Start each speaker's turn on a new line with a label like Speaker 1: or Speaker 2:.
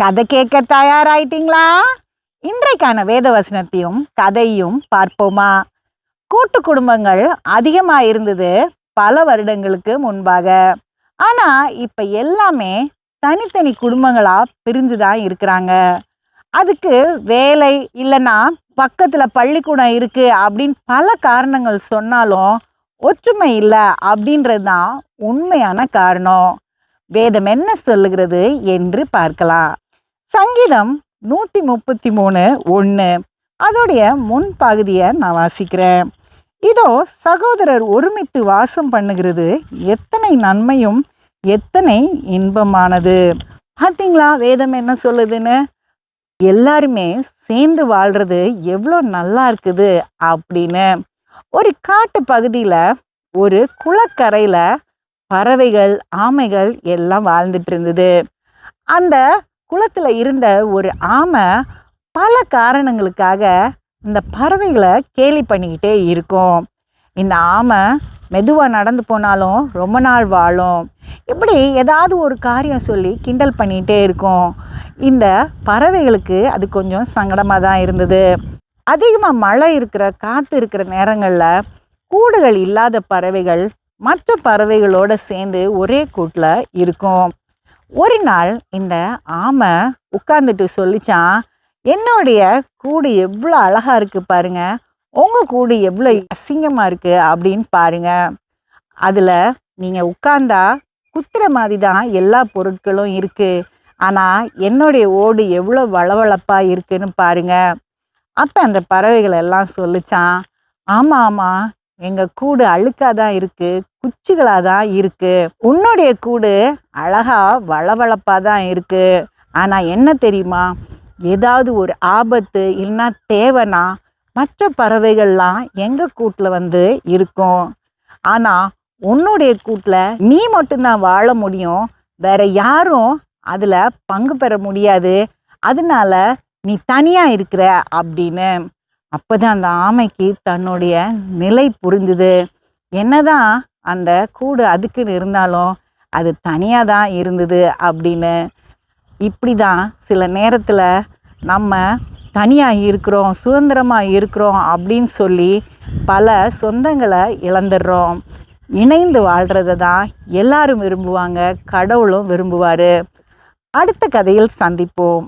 Speaker 1: கதை கேட்க தயாராயிட்டீங்களா? இன்றைக்கான வேத வசனத்தையும் கதையும் பார்ப்போமா? கூட்டு குடும்பங்கள் அதிகமாக இருந்தது பல வருடங்களுக்கு முன்பாக. ஆனால் இப்போ எல்லாமே தனித்தனி குடும்பங்களாக பிரிஞ்சு தான் இருக்கிறாங்க. அதுக்கு வேலை இல்லைன்னா பக்கத்தில் பள்ளிக்கூடம் இருக்குது அப்படின்னு பல காரணங்கள் சொன்னாலும் ஒற்றுமை இல்லை அப்படின்றது தான் உண்மையான காரணம். வேதம் என்ன சொல்லுகிறது என்று பார்க்கலாம். சங்கீதம் நூற்றி முப்பத்தி மூணு ஒன்று அதோடைய முன் பகுதியை நான் வாசிக்கிறேன். இதோ சகோதரர் ஒருமித்து வாசம் பண்ணுகிறது. எத்தனை நன்மையும் எத்தனை இன்பமானது. பார்த்தீங்களா வேதம் என்ன சொல்லுதுன்னு? எல்லாருமே சேர்ந்து வாழ்றது எவ்வளோ நல்லா இருக்குது அப்படின்னு. ஒரு காட்டு பகுதியில் ஒரு குளக்கரையில் பறவைகள் ஆமைகள் எல்லாம் வாழ்ந்துட்டு இருந்தது. அந்த குளத்தில் இருந்த ஒரு ஆமை பல காரணங்களுக்காக இந்த பறவைகளை கேலி பண்ணிக்கிட்டே இருக்கும். இந்த ஆமை மெதுவாக நடந்து போனாலும் ரொம்ப நாள் வாழும். இப்படி ஏதாவது ஒரு காரியம் சொல்லி கிண்டல் பண்ணிகிட்டே இருக்கும். இந்த பறவைகளுக்கு அது கொஞ்சம் சங்கடமாக தான் இருந்தது. அதிகமாக மழை இருக்கிற காற்று இருக்கிற நேரங்களில் கூடுகள் இல்லாத பறவைகள் மற்ற பறவைகளோடு சேர்ந்து ஒரே கூட்டில் இருக்கும். ஒரு நாள் இந்த ஆமை உட்காந்துட்டு சொல்லிச்சான் என்னுடைய கூடு எவ்வளோ அழகாக இருக்குது பாருங்க. உங்கள் கூடு எவ்வளோ அசிங்கமாக இருக்குது அப்படின்னு பாருங்க. அதில் நீங்கள் உட்காந்தா குத்துற மாதிரி தான் எல்லா பொருட்களும் இருக்குது ஆனால் என்னுடைய ஓடு எவ்வளோ வளவளப்பாக இருக்குன்னு பாருங்க. அப்போ அந்த பறவைகள் எல்லாம் சொல்லிச்சான் ஆமாம் ஆமாம் எங்கள் கூடு அழுக்காக தான் இருக்குது குச்சிகளாக தான் இருக்குது உன்னுடைய கூடு அழகா வளவளப்பாக தான் இருக்குது ஆனால் என்ன தெரியுமா? ஏதாவது ஒரு ஆபத்து இல்லைன்னா தேவைன்னா மற்ற பறவைகள்லாம் எங்கள் கூட்டில் வந்து இருக்கும். ஆனால் உன்னுடைய கூட்டில் நீ மட்டும்தான் வாழ முடியும். வேற யாரும் அதில் பங்கு பெற முடியாது. அதனால நீ தனியாக இருக்கிற அப்படின்னு. அப்போ தான் அந்த ஆமைக்கு தன்னுடைய நிலை புரிஞ்சுது. என்னதான் அந்த கூடு அதுக்குன்னு இருந்தாலும் அது தனியாக தான் இருந்தது அப்படின்னு இப்படி தான் சில நேரத்தில் நம்ம தனியாக இருக்கிறோம் சுதந்திரமாக இருக்கிறோம் அப்படின்னு சொல்லி பல சொந்தங்களை இழந்துடுறோம். இணைந்து வாழ்கிறத தான் எல்லாரும் விரும்புவாங்க கடவுளும் விரும்புவார். அடுத்த கதையில் சந்திப்போம்.